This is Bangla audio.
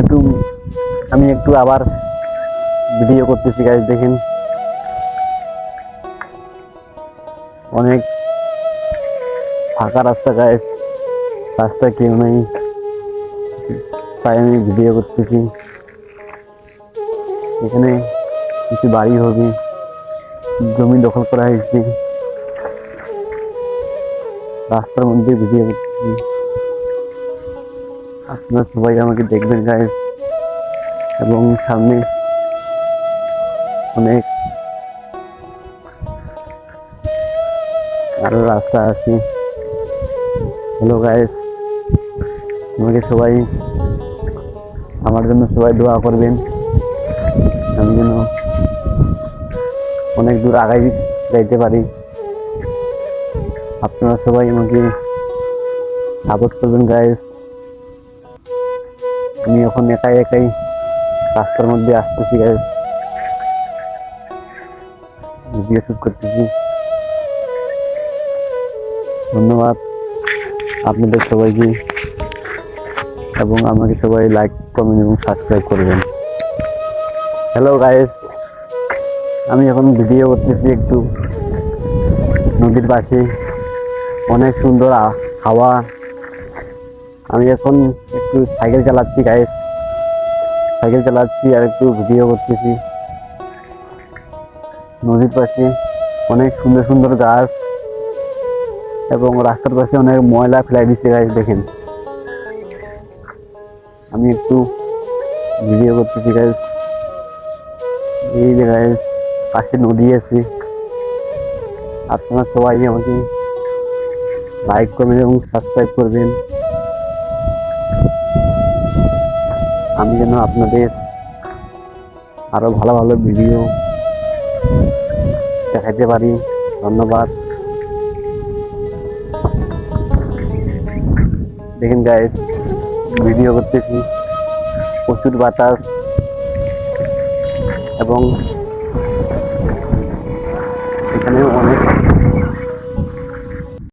একটু, আমি একটু আবার ভিডিও করতেছি গাইজ দেখেন। অনেক ফাঁকা রাস্তা গাইজ রাস্তা কেউ নেই। তাই আমি ভিডিও করতেছি। এখানে কিছু বাড়ি হবে। জমি দখল করা হয়েছে। রাস্তার মধ্যে ভিডিও করতেছি। আপনারা সবাই আমাকে দেখবেন গাইজ এবং সামনে অনেক আরও রাস্তা আছে। হ্যালো গাইজ আমাকে সবাই আমার জন্য সবাই দোয়া করবেন। আমি যেন অনেক দূর আগাই যাইতে পারি। আপনারা সবাই আমাকে সাপোর্ট করবেন গাইজ আমি এখন একাই একাই রাস্তার মধ্যে আসতেছি ভিডিও শুট করতেছি। ধন্যবাদ আপনাদের সবাইকে এবং আমাকে সবাই লাইক কমেন্ট এবং সাবস্ক্রাইব করবেন। হ্যালো গাইস আমি এখন ভিডিও করতেছি একটু। নদীর পাশে। অনেক সুন্দর হাওয়া। আমি এখন একটু সাইকেল চালাচ্ছি গাইস সাইকেল চালাচ্ছি আর একটু ভিডিও করতেছি। নদীর পাশে অনেক সুন্দর সুন্দর গাছ এবং রাস্তার পাশে অনেক ময়লা ফেলাই দিচ্ছে গাছ দেখেন। আমি একটু ভিডিও করতেছি গাছ এই যে গাছ পাশে নদী আছে। আপনারা সবাই আমাকে লাইক করবেন এবং সাবস্ক্রাইব করবেন। আমি যেন আপনাদের আরও ভালো ভালো ভিডিও দেখাতে পারি। ধন্যবাদ। দেখেন গাইস ভিডিও করতেছি। প্রচুর বাতাস এবং এখানে অনেক